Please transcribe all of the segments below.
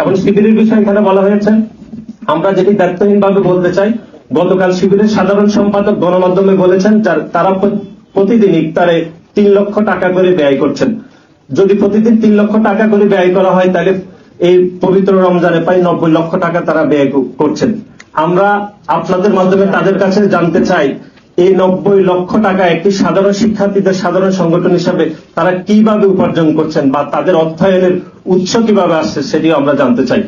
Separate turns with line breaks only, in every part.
এবং শিবিরের বিষয়ে এখানে বলা হয়েছে, আমরা যেটি দায়িত্বহীনভাবে বলতে চাই, গতকাল শিবিরের সাধারণ সম্পাদক গণমাধ্যমে বলেছেন, যার- তারা প্রতিদিন ইফতারে তিন লক্ষ টাকা করে ব্যয় করছেন। যদি প্রতিদিন তিন লক্ষ টাকা করে ব্যয় করা হয়, তাহলে এই পবিত্র রমজানে প্রায় নব্বই লক্ষ টাকা তারা ব্যয় করছেন। আমরা আপনাদের মাধ্যমে তাদের কাছে জানতে চাই এই নব্বই লক্ষ টাকা একটি সাধারণ শিক্ষার্থীদের সাধারণ সংগঠন হিসাবে তারা কীভাবে উপার্জন করছেন বা তাদের অর্থায়নের উৎস কীভাবে আসছে সেটিও আমরা জানতে চাই।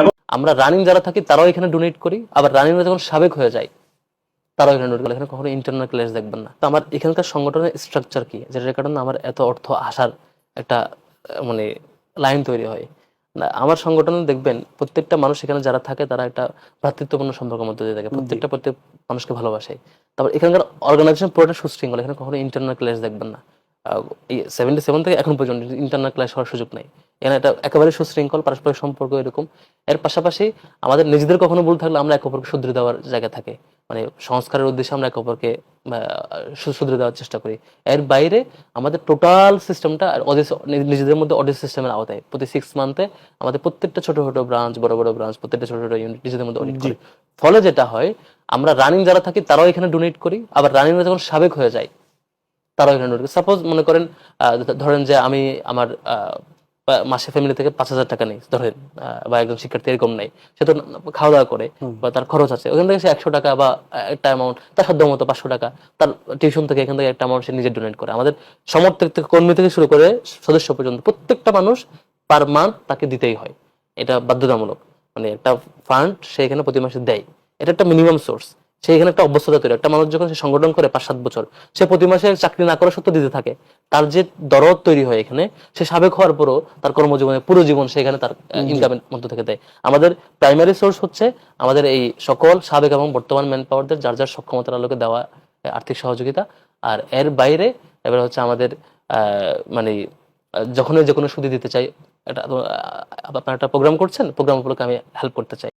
এবং
আমরা রানিং যারা থাকি, তারাও এখানে ডোনেট করি। আবার রানিং যখন সাবেক হয়ে যায়, তারাও এখানে ডোনেট করে। এখানে কখনো ইন্টারনাল ক্লাস দেখবেন না। তো আমার এখানকার সংগঠনের স্ট্রাকচার কি? যেটার কারণে আমার এত অর্থ আসার একটা মানে লাইন তৈরি হয়। আমার সংগঠনে দেখবেন প্রত্যেকটা মানুষ এখানে যারা থাকে তারা একটা ভ্রাতৃত্বপূর্ণ সম্পর্কের মধ্যে দিয়ে থাকে। প্রত্যেকটা প্রত্যেক মানুষকে ভালোবাসে। তারপর এখানকার অর্গানাইজেশন পুরোটা সুশৃঙ্খল এখানে কখনো ইন্টারনাল ক্লাস দেখবেন না। সেভেন্টি সেভেন থেকে এখন পর্যন্ত ইন্টারনাল ক্লাস হওয়ার সুযোগ নেই। এখানে এটা একেবারে সুশৃঙ্খল পারস্পরিক সম্পর্ক এরকম। এর পাশাপাশি আমাদের নিজেদের কখনো ভুল থাকলে আমরা একে অপরকে শুধরে দেওয়ার জায়গা থাকে। মানে সংস্কারের উদ্দেশ্যে আমরা একে অপরকে আহ, সু- দেওয়ার চেষ্টা করি। এর বাইরে আমাদের টোটাল সিস্টেমটা নিজেদের মধ্যে অডিট সিস্টেমের আওতায় প্রতি সিক্স মান্থে আমাদের প্রত্যেকটা ছোট ছোট ব্রাঞ্চ বড় বড় ব্রাঞ্চ প্রত্যেকটা ছোট ছোট ইউনিট নিজেদের মধ্যে অডিট করি। ফলে যেটা হয় আমরা রানিং যারা থাকি তারাও এখানে ডোনেট করি আবার রানিং যখন সাবেক হয়ে যায় তারাও এখানে ডোনেট করি। সাপোজ মনে করেন আহ, ধরেন যে আমি আমার বা- মাসে ফ্যামিলি থেকে পাঁচ হাজার টাকা নেই ধরেন বা একজন শিক্ষার্থী এরকম নেই সে তো খাওয়া দাওয়া করে বা তার খরচ আছে ওখান থেকে সে একশো টাকা বা একটা অ্যামাউন্ট তার সাধ্য মতো পাঁচশো টাকা তার টিউশন থেকে এখান থেকে একটা অ্যামাউন্ট সে নিজে ডোনেট করে। আমাদের সমর্থক থেকে কর্মী থেকে শুরু করে সদস্য পর্যন্ত প্রত্যেকটা মানুষ পার মান্থ তাকে দিতেই হয়। এটা বাধ্যতামূলক। মানে একটা ফান্ড সে এখানে প্রতি মাসে দেয়। এটা একটা মিনিমাম সোর্স সে এখানে একটা অভ্যস্ততা তৈরি একটা মানুষ যখন সে সংগঠন করে পাঁচ সাত বছর সে প্রতি মাসে চাকরি না করা সত্ত্বেও দিতে থাকে। তার যে দরদ তৈরি হয় এখানে সে সাবেক হওয়ার পরও তার কর্মজীবনে পুরো জীবন সে এখানে তার ইনকামের মধ্য থেকে দেয়। আমাদের প্রাইমারি সোর্স হচ্ছে আমাদের এই সকল সাবেক এবং বর্তমান ম্যান পাওয়ারদের যার যার সক্ষমতার আলোকে দেওয়া আর্থিক সহযোগিতা। আর এর বাইরে এবার হচ্ছে আমাদের আহ, মানে যখনই যে কোনো সুদি দিতে চাই এটা আপনার একটা প্রোগ্রাম করছেন প্রোগ্রাম উপলক্ষে আমি হেল্প করতে চাই।